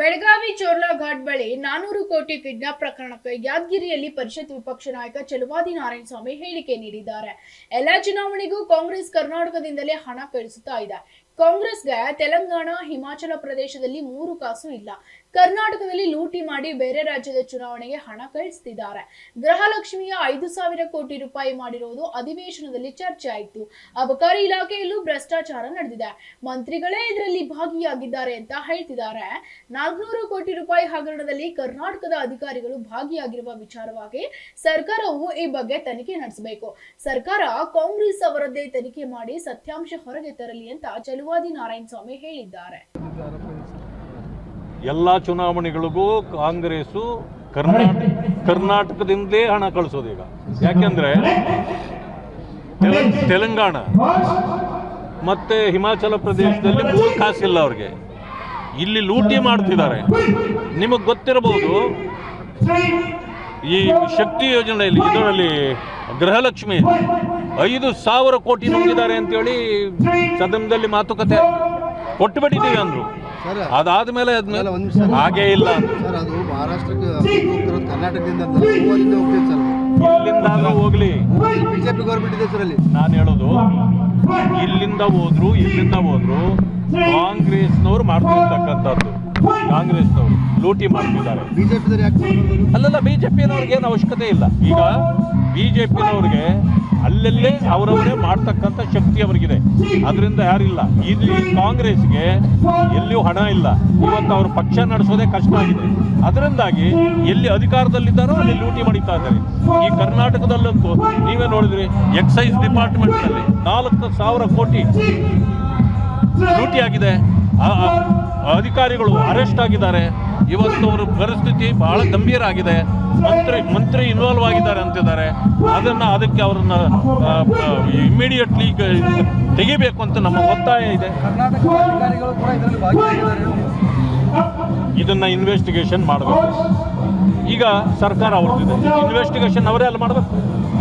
ಬೆಳಗಾವಿ ಚೋರ್ಲಾ ಘಾಟ್ ಬಳಿ ನಾನೂರು ಕೋಟಿ ಕಿಡ್ನಾಪ್ ಪ್ರಕರಣಕ್ಕೆ ಯಾದಗಿರಿಯಲ್ಲಿ ಪರಿಷತ್ ವಿಪಕ್ಷ ನಾಯಕ ಚಲುವಾದಿ ನಾರಾಯಣಸ್ವಾಮಿ ಹೇಳಿಕೆ ನೀಡಿದ್ದಾರೆ. ಎಲ್ಲಾ ಚುನಾವಣೆಗೂ ಕಾಂಗ್ರೆಸ್ ಕರ್ನಾಟಕದಿಂದಲೇ ಹಣ ಕಳಿಸುತ್ತಾ ಇದೆ. ಕಾಂಗ್ರೆಸ್ಗೆ ತೆಲಂಗಾಣ, ಹಿಮಾಚಲ ಪ್ರದೇಶದಲ್ಲಿ ಮೂರು ಕಾಸು ಇಲ್ಲ. ಕರ್ನಾಟಕದಲ್ಲಿ ಲೂಟಿ ಮಾಡಿ ಬೇರೆ ರಾಜ್ಯದ ಚುನಾವಣೆಗೆ ಹಣ ಕಳಿಸ್ತಿದ್ದಾರೆ. ಗೃಹಲಕ್ಷ್ಮಿಯ ಐದು ಸಾವಿರ ಕೋಟಿ ರೂಪಾಯಿ ಮಾಡಿರುವುದು ಅಧಿವೇಶನದಲ್ಲಿ ಚರ್ಚೆ ಆಯಿತು ಅಬಕಾರಿ ಇಲಾಖೆಯಲ್ಲೂ ಭ್ರಷ್ಟಾಚಾರ ನಡೆದಿದೆ. ಮಂತ್ರಿಗಳೇ ಇದರಲ್ಲಿ ಭಾಗಿಯಾಗಿದ್ದಾರೆ ಅಂತ ಹೇಳ್ತಿದ್ದಾರೆ. ನಾಲ್ಕುನೂರು ಕೋಟಿ ರೂಪಾಯಿ ಹಗರಣದಲ್ಲಿ ಕರ್ನಾಟಕದ ಅಧಿಕಾರಿಗಳು ಭಾಗಿಯಾಗಿರುವ ವಿಚಾರವಾಗಿ ಸರ್ಕಾರವು ಈ ಬಗ್ಗೆ ತನಿಖೆ ನಡೆಸಬೇಕು. ಸರ್ಕಾರ ಕಾಂಗ್ರೆಸ್ ಅವರದ್ದೇ ತನಿಖೆ ಮಾಡಿ ಸತ್ಯಾಂಶ ಹೊರಗೆ ತರಲಿ ಅಂತ ಚಲುವಾದಿ ನಾರಾಯಣಸ್ವಾಮಿ ಹೇಳಿದ್ದಾರೆ. ಎಲ್ಲ ಚುನಾವಣೆಗಳಿಗೂ ಕಾಂಗ್ರೆಸ್ ಕರ್ನಾಟಕ ಕರ್ನಾಟಕದಿಂದಲೇ ಹಣ ಕಳಿಸೋದು ಈಗ. ಯಾಕೆಂದ್ರೆ ತೆಲಂಗಾಣ ಮತ್ತೆ ಹಿಮಾಚಲ ಪ್ರದೇಶದಲ್ಲಿ ಮೂರು ಕಾಸಿಲ್ಲ ಅವ್ರಿಗೆ. ಇಲ್ಲಿ ಲೂಟಿ ಮಾಡ್ತಿದ್ದಾರೆ. ನಿಮಗೆ ಗೊತ್ತಿರಬಹುದು, ಈ ಶಕ್ತಿ ಯೋಜನೆಯಲ್ಲಿ ಇದರಲ್ಲಿ ಗೃಹಲಕ್ಷ್ಮಿ ಐದು ಸಾವಿರ ಕೋಟಿ ನುಂಗಿದ್ದಾರೆ ಅಂತೇಳಿ ಸದನದಲ್ಲಿ ಮಾತುಕತೆ ಕೊಟ್ಟುಬಿಟ್ಟಿದ್ದೀವಿ ಅಂದ್ರು. ಅದಾದ ಒಂದ್ ಹಾಗೇ ಇಲ್ಲ ಅದು ಮಹಾರಾಷ್ಟ್ರಕ್ಕೆ ಕರ್ನಾಟಕದಿಂದ ಇಲ್ಲಿಂದ ಹೋಗ್ಲಿ. ಬಿಜೆಪಿ ಗೌರ್ಮೆಂಟ್ ಇದೆ ಸರ್ ಅಲ್ಲಿ. ನಾನು ಹೇಳೋದು ಇಲ್ಲಿಂದ ಹೋದ್ರು ಇಲ್ಲಿಂದ ಹೋದ್ರು ಕಾಂಗ್ರೆಸ್ನವ್ರು ಮಾಡ್ತಿರ್ತಕ್ಕಂಥದ್ದು. ಲೂಟಿ ಮಾಡ್ತಿದ್ದಾರೆ. ಅಲ್ಲೆಲ್ಲ ಬಿಜೆಪಿನವ್ರಿಗೆ ಏನು ಅವಶ್ಯಕತೆ ಇಲ್ಲ. ಈಗ ಬಿಜೆಪಿನವ್ರಿಗೆ ಅಲ್ಲಲ್ಲೇ ಅವರವರೇ ಮಾಡ್ತಕ್ಕಂಥ ಶಕ್ತಿ ಅವರಿಗಿದೆ. ಅದರಿಂದ ಯಾರಿಲ್ಲ. ಇಲ್ಲಿ ಕಾಂಗ್ರೆಸ್ಗೆ ಎಲ್ಲಿಯೂ ಹಣ ಇಲ್ಲ. ಇವತ್ತು ಅವರು ಪಕ್ಷ ನಡೆಸೋದೇ ಕಷ್ಟ ಆಗಿದೆ. ಅದರಿಂದಾಗಿ ಎಲ್ಲಿ ಅಧಿಕಾರದಲ್ಲಿದ್ದಾರೋ ಅಲ್ಲಿ ಲೂಟಿ ಮಾಡಿತಾ ಇದ್ದಾರೆ. ಈ ಕರ್ನಾಟಕದಲ್ಲಂತೂ ನೀವೇ ನೋಡಿದ್ರಿ ಎಕ್ಸೈಸ್ ಡಿಪಾರ್ಟ್ಮೆಂಟ್ನಲ್ಲಿ ನಾಲ್ಕು ಸಾವಿರ ಕೋಟಿ ಲೂಟಿ ಆಗಿದೆ. ಅಧಿಕಾರಿಗಳು ಅರೆಸ್ಟ್ ಆಗಿದ್ದಾರೆ. ಇವತ್ತು ಅವರ ಪರಿಸ್ಥಿತಿ ಬಹಳ ಗಂಭೀರ ಆಗಿದೆ ಮಂತ್ರಿ ಮಂತ್ರಿ ಇನ್ವಾಲ್ವ್ ಆಗಿದ್ದಾರೆ ಅಂತಿದ್ದಾರೆ. ಅದನ್ನ ಅದಕ್ಕೆ ಅವ್ರನ್ನ ಇಮಿಡಿಯೇಟ್ಲಿ ತೆಗಿಬೇಕು ಅಂತ ನಮ್ಮ ಒತ್ತಾಯ ಇದೆ. ಕರ್ನಾಟಕ ಅಧಿಕಾರಿಗಳು ಕೂಡ ಇದರಲ್ಲಿ ಭಾಗಿಯಾಗಿದ್ದಾರೆ. ಇದನ್ನ ಇನ್ವೆಸ್ಟಿಗೇಷನ್ ಮಾಡಬೇಕು. ಈಗ ಸರ್ಕಾರ ಅವ್ರದ್ದಿದೆ. ಇನ್ವೆಸ್ಟಿಗೇಷನ್ ಅವರೇ ಅಲ್ಲಿ ಮಾಡಬೇಕು.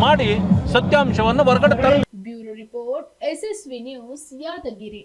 ಮಾಡಿ ಸತ್ಯಾಂಶವನ್ನು ಹೊರಗಡೆ ತರಲಿ bureau report SSV news Yadgir.